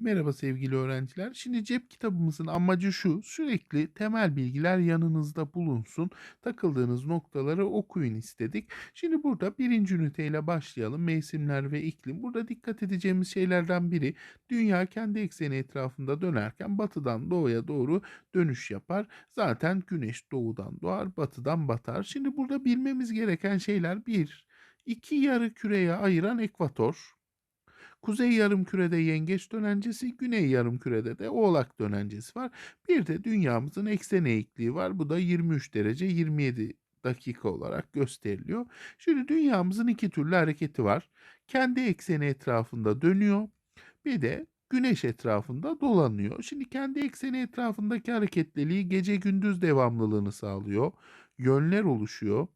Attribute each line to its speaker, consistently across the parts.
Speaker 1: Merhaba sevgili öğrenciler. Şimdi cep kitabımızın amacı şu, sürekli temel bilgiler yanınızda bulunsun. Takıldığınız noktaları okuyun istedik. Şimdi burada birinci üniteyle başlayalım. Mevsimler ve iklim. Burada dikkat edeceğimiz şeylerden biri, dünya kendi ekseni etrafında dönerken batıdan doğuya doğru dönüş yapar. Zaten güneş doğudan doğar, batıdan batar. Şimdi burada bilmemiz gereken şeyler bir, iki yarı küreye ayıran ekvator. Kuzey yarımkürede yengeç dönencesi, güney yarımkürede de oğlak dönencesi var. Bir de dünyamızın eksen eğikliği var. Bu da 23 derece 27 dakika olarak gösteriliyor. Şimdi dünyamızın iki türlü hareketi var. Kendi ekseni etrafında dönüyor. Bir de güneş etrafında dolanıyor. Şimdi kendi ekseni etrafındaki hareketliliği gece gündüz devamlılığını sağlıyor. Yönler oluşuyor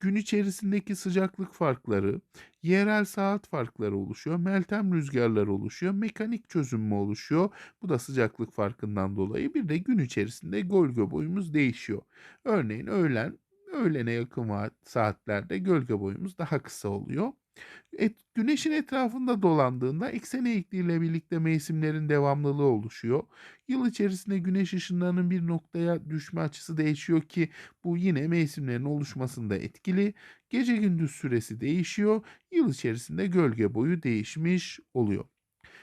Speaker 1: gün içerisindeki sıcaklık farkları, yerel saat farkları oluşuyor, meltem rüzgarları oluşuyor, mekanik çözünme oluşuyor. Bu da sıcaklık farkından dolayı bir de gün içerisinde gölge boyumuz değişiyor. Örneğin öğlen, öğlene yakın saatlerde gölge boyumuz daha kısa oluyor. Et, güneşin etrafında dolandığında eksen eğikliğiyle birlikte mevsimlerin devamlılığı oluşuyor. Yıl içerisinde güneş ışınlarının bir noktaya düşme açısı değişiyor ki bu yine mevsimlerin oluşmasında etkili. Gece gündüz süresi değişiyor. Yıl içerisinde gölge boyu değişmiş oluyor.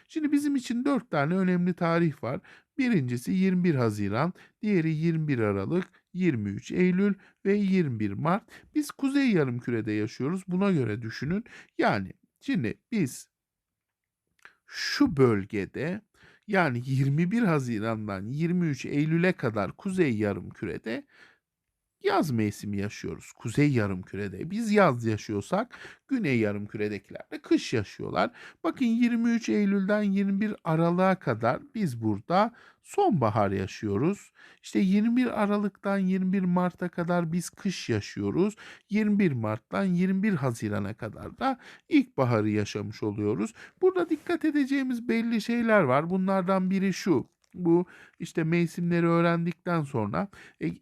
Speaker 1: Şimdi bizim için dört tane önemli tarih var. Birincisi 21 Haziran, diğeri 21 Aralık, 23 Eylül ve 21 Mart. Biz kuzey yarımkürede yaşıyoruz. Buna göre düşünün. Yani şimdi biz şu bölgede yani 21 Haziran'dan 23 Eylül'e kadar kuzey yarımkürede yaz mevsimi yaşıyoruz. Kuzey yarımkürede biz yaz yaşıyorsak güney yarımküredekiler de kış yaşıyorlar. Bakın 23 Eylül'den 21 Aralık'a kadar biz burada sonbahar yaşıyoruz. İşte 21 Aralık'tan 21 Mart'a kadar biz kış yaşıyoruz. 21 Mart'tan 21 Haziran'a kadar da ilkbaharı yaşamış oluyoruz. Burada dikkat edeceğimiz belli şeyler var. Bunlardan biri şu bu işte mevsimleri öğrendikten sonra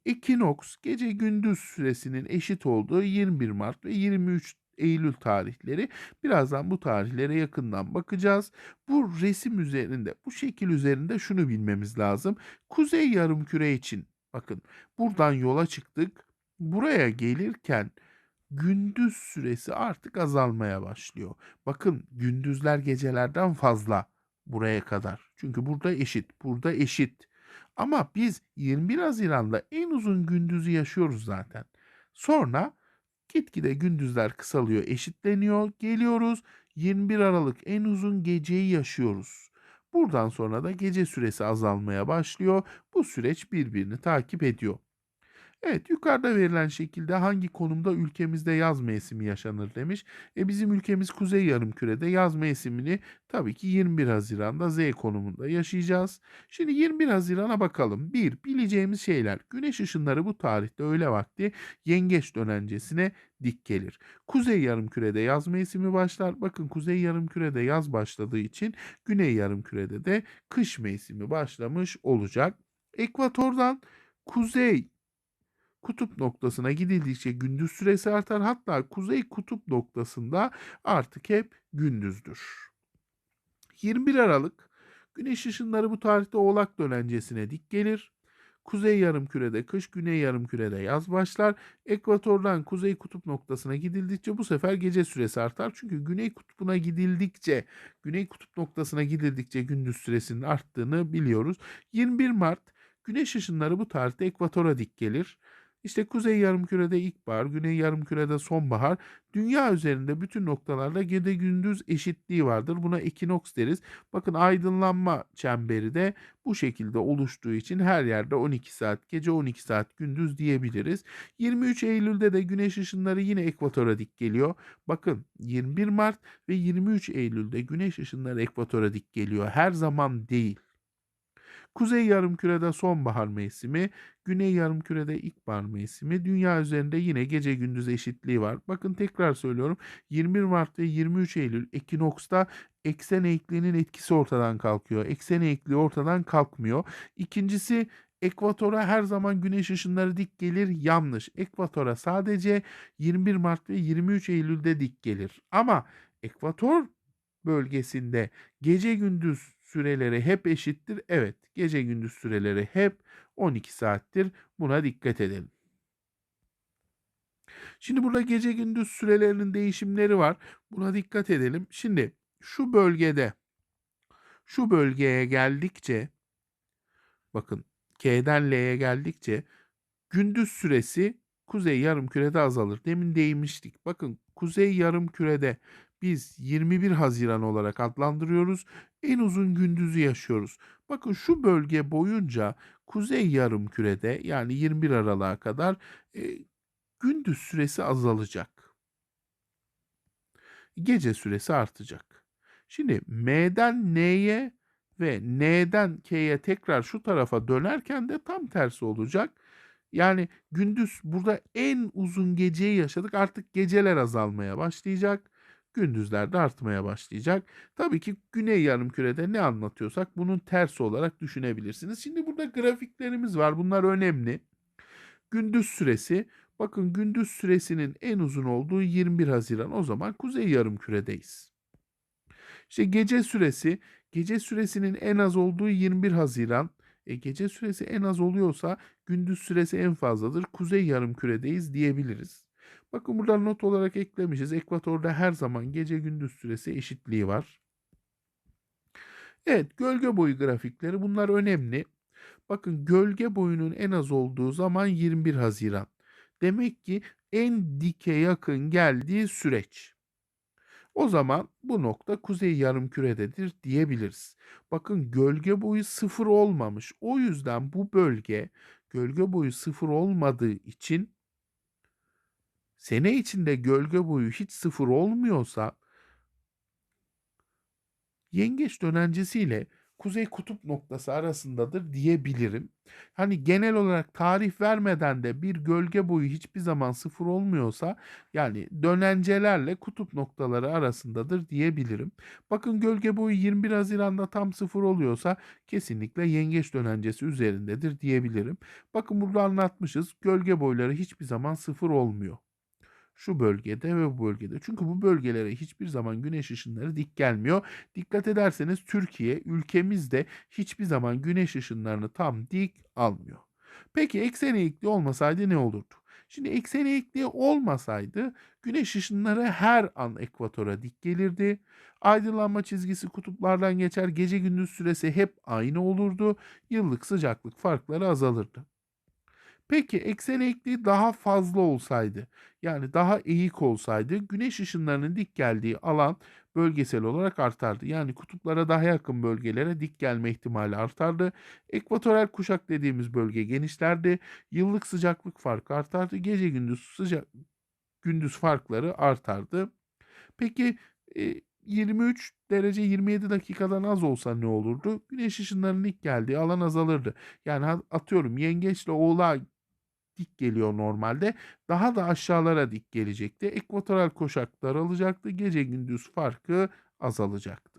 Speaker 1: ekinoks gece gündüz süresinin eşit olduğu 21 Mart ve 23 Eylül tarihleri. Birazdan bu tarihlere yakından bakacağız. Bu resim üzerinde, bu şekil üzerinde şunu bilmemiz lazım. Kuzey yarımküre için bakın buradan yola çıktık. Buraya gelirken gündüz süresi artık azalmaya başlıyor. Bakın gündüzler gecelerden fazla buraya kadar. Çünkü burada eşit, burada eşit. Ama biz 21 Haziran'da en uzun gündüzü yaşıyoruz zaten. Sonra gitgide gündüzler kısalıyor, eşitleniyor. Geliyoruz 21 Aralık en uzun geceyi yaşıyoruz. Buradan sonra da gece süresi azalmaya başlıyor. Bu süreç birbirini takip ediyor. Evet, yukarıda verilen şekilde hangi konumda ülkemizde yaz mevsimi yaşanır demiş. E bizim ülkemiz Kuzey Yarımküre'de yaz mevsimini tabii ki 21 Haziran'da Z konumunda yaşayacağız. Şimdi 21 Haziran'a bakalım. Bir, bileceğimiz şeyler. Güneş ışınları bu tarihte öğle vakti yengeç dönencesine dik gelir. Kuzey Yarımküre'de yaz mevsimi başlar. Bakın Kuzey Yarımküre'de yaz başladığı için Güney Yarımküre'de de kış mevsimi başlamış olacak. Ekvatordan kuzey kutup noktasına gidildikçe gündüz süresi artar. Hatta kuzey kutup noktasında artık hep gündüzdür. 21 Aralık güneş ışınları bu tarihte Oğlak dönencesine dik gelir. Kuzey yarımkürede kış, güney yarımkürede yaz başlar. Ekvatordan kuzey kutup noktasına gidildikçe bu sefer gece süresi artar. Çünkü güney kutbuna gidildikçe, güney kutup noktasına gidildikçe gündüz süresinin arttığını biliyoruz. 21 Mart güneş ışınları bu tarihte ekvatora dik gelir. İşte kuzey yarımkürede ilkbahar, güney yarımkürede sonbahar. Dünya üzerinde bütün noktalarda gece gündüz eşitliği vardır. Buna ekinoks deriz. Bakın aydınlanma çemberi de bu şekilde oluştuğu için her yerde 12 saat gece 12 saat gündüz diyebiliriz. 23 Eylül'de de güneş ışınları yine ekvatora dik geliyor. Bakın 21 Mart ve 23 Eylül'de güneş ışınları ekvatora dik geliyor. Her zaman değil. Kuzey yarımkürede sonbahar mevsimi, güney yarımkürede ilkbahar mevsimi. Dünya üzerinde yine gece gündüz eşitliği var. Bakın tekrar söylüyorum. 21 Mart ve 23 Eylül ekinoksta eksen eğikliğinin etkisi ortadan kalkıyor. Eksen eğikliği ortadan kalkmıyor. İkincisi ekvatora her zaman güneş ışınları dik gelir. Yanlış. Ekvatora sadece 21 Mart ve 23 Eylül'de dik gelir. Ama ekvator bölgesinde gece gündüz süreleri hep eşittir. Evet, gece gündüz süreleri hep 12 saattir. Buna dikkat edelim. Şimdi burada gece gündüz sürelerinin değişimleri var. Buna dikkat edelim. Şimdi şu bölgede şu bölgeye geldikçe bakın K'den L'ye geldikçe gündüz süresi kuzey yarım kürede azalır. Demin değinmiştik. Bakın kuzey yarım kürede biz 21 Haziran olarak adlandırıyoruz. En uzun gündüzü yaşıyoruz. Bakın şu bölge boyunca kuzey yarım kürede yani 21 Aralık'a kadar e, gündüz süresi azalacak. Gece süresi artacak. Şimdi M'den N'ye ve N'den K'ye tekrar şu tarafa dönerken de tam tersi olacak. Yani gündüz burada en uzun geceyi yaşadık. Artık geceler azalmaya başlayacak. Gündüzler de artmaya başlayacak. Tabii ki güney yarımkürede ne anlatıyorsak bunun tersi olarak düşünebilirsiniz. Şimdi burada grafiklerimiz var. Bunlar önemli. Gündüz süresi Bakın gündüz süresinin en uzun olduğu 21 Haziran. O zaman kuzey yarımküredeyiz. İşte gece süresi, gece süresinin en az olduğu 21 Haziran. E, gece süresi en az oluyorsa gündüz süresi en fazladır. Kuzey yarımküredeyiz diyebiliriz. Bakın burada not olarak eklemişiz. Ekvatorda her zaman gece gündüz süresi eşitliği var. Evet, gölge boyu grafikleri bunlar önemli. Bakın gölge boyunun en az olduğu zaman 21 Haziran. Demek ki en dike yakın geldiği süreç. O zaman bu nokta kuzey yarımkürededir diyebiliriz. Bakın gölge boyu sıfır olmamış. O yüzden bu bölge gölge boyu sıfır olmadığı için sene içinde gölge boyu hiç sıfır olmuyorsa yengeç dönencesiyle kuzey kutup noktası arasındadır diyebilirim. Hani genel olarak tarih vermeden de bir gölge boyu hiçbir zaman sıfır olmuyorsa yani dönencelerle kutup noktaları arasındadır diyebilirim. Bakın gölge boyu 21 Haziran'da tam sıfır oluyorsa kesinlikle yengeç dönencesi üzerindedir diyebilirim. Bakın burada anlatmışız gölge boyları hiçbir zaman sıfır olmuyor şu bölgede ve bu bölgede. Çünkü bu bölgelere hiçbir zaman güneş ışınları dik gelmiyor. Dikkat ederseniz Türkiye ülkemizde hiçbir zaman güneş ışınlarını tam dik almıyor. Peki eksen eğikliği olmasaydı ne olurdu? Şimdi eksen eğikliği olmasaydı güneş ışınları her an ekvatora dik gelirdi. Aydınlanma çizgisi kutuplardan geçer, gece gündüz süresi hep aynı olurdu. Yıllık sıcaklık farkları azalırdı. Peki eksen eğikliği daha fazla olsaydı yani daha eğik olsaydı güneş ışınlarının dik geldiği alan bölgesel olarak artardı. Yani kutuplara daha yakın bölgelere dik gelme ihtimali artardı. Ekvatoral kuşak dediğimiz bölge genişlerdi. Yıllık sıcaklık farkı artardı. Gece gündüz sıcak gündüz farkları artardı. Peki 23 e, derece 27 dakikadan az olsa ne olurdu? Güneş ışınlarının ilk geldiği alan azalırdı. Yani atıyorum yengeçle oğlağa dik geliyor normalde. Daha da aşağılara dik gelecekti. Ekvatoral koşak daralacaktı. Gece gündüz farkı azalacaktı.